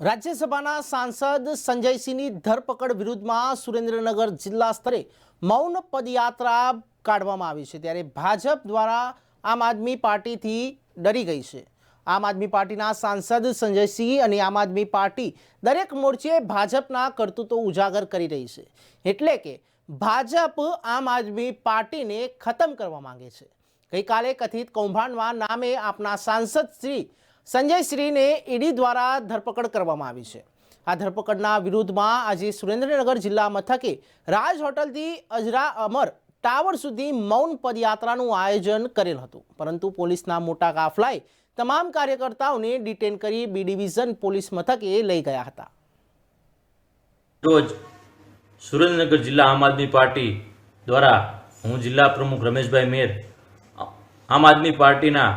રાજ્યસભાના સાંસદ સંજયસિંહની ધરપકડ વિરુદ્ધમાં સુરેન્દ્રનગર જિલ્લા સ્તરે મૌન પદયાત્રા કાઢવામાં આવી છે. ત્યારે ભાજપ દ્વારા આમ આદમી પાર્ટીથી ડરી ગઈ છે. આમ આદમી પાર્ટીના સાંસદ સંજયસિંહ અને આમ આદમી પાર્ટી દરેક મોરચે ભાજપના કરતૂતો ઉજાગર કરી રહી છે. એટલે કે ભાજપ આમ આદમી પાર્ટીને ખતમ કરવા માંગે છે. ગઈકાલે કથિત કૌભાંડમાં નામે આપના સાંસદ શ્રી સંજયશ્રીને ઈડી દ્વારા ધરપકડ કરવામાં આવી છે. આ ધરપકડના વિરુદ્ધમાં આજે સુરેન્દ્રનગર જિલ્લા મથકે રાજ હોટલથી અજરા અમર ટાવર સુધી મૌન પદયાત્રાનું આયોજન કરેલ હતું. પરંતુ પોલીસના મોટા કાફલાએ તમામ કાર્યકર્તાઓને ડિટેન કરી બી ડિવિઝન પોલીસ મથકે લઈ ગયા હતા. રોજ સુરેન્દ્રનગર જિલ્લા આમ આદમી પાર્ટી દ્વારા હું જિલ્લા પ્રમુખ રમેશભાઈ મેર, આમ આદમી પાર્ટીના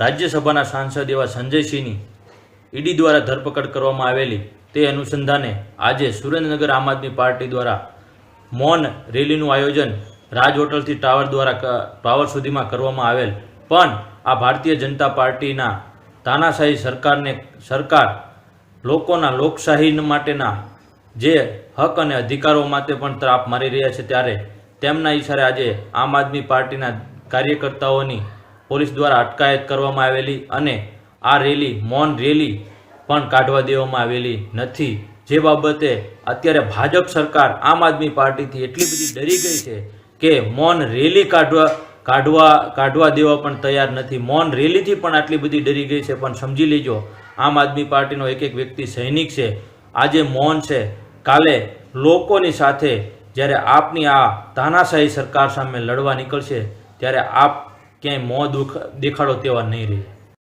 રાજ્યસભાના સાંસદ એવા સંજયસિંહની ઈડી દ્વારા ધરપકડ કરવામાં આવેલી તે અનુસંધાને આજે સુરેન્દ્રનગર આમ આદમી પાર્ટી દ્વારા મૌન રેલીનું આયોજન રાજ હોટલથી ટાવર દ્વારા ટાવર સુધીમાં કરવામાં આવેલ. પણ આ ભારતીય જનતા પાર્ટીના તાનાશાહી સરકારને, સરકાર લોકોના લોકશાહી માટેના જે હક અને અધિકારો માટે પણ ત્રાપ મારી રહ્યા છે ત્યારે તેમના ઈશારે આજે આમ આદમી પાર્ટીના કાર્યકર્તાઓની પોલીસ દ્વારા અટકાયત કરવામાં આવેલી અને આ રેલી, મૌન રેલી પણ કાઢવા દેવામાં આવેલી નથી. જે બાબતે અત્યારે ભાજપ સરકાર આમ આદમી પાર્ટીથી એટલી બધી ડરી ગઈ છે કે મૌન રેલી કાઢવા કાઢવા કાઢવા દેવા પણ તૈયાર નથી. મૌન રેલીથી પણ આટલી બધી ડરી ગઈ છે. પણ સમજી લેજો, આમ આદમી પાર્ટીનો એક એક વ્યક્તિ સૈનિક છે. આજે મૌન છે. કાલે લોકોની સાથે જ્યારે આપની આ તાનાશાહી સરકાર સામે લડવા નીકળશે, ત્યારે આપ ક્યાંય મોં દુખ દેખાડો તેવા નહીં રહે.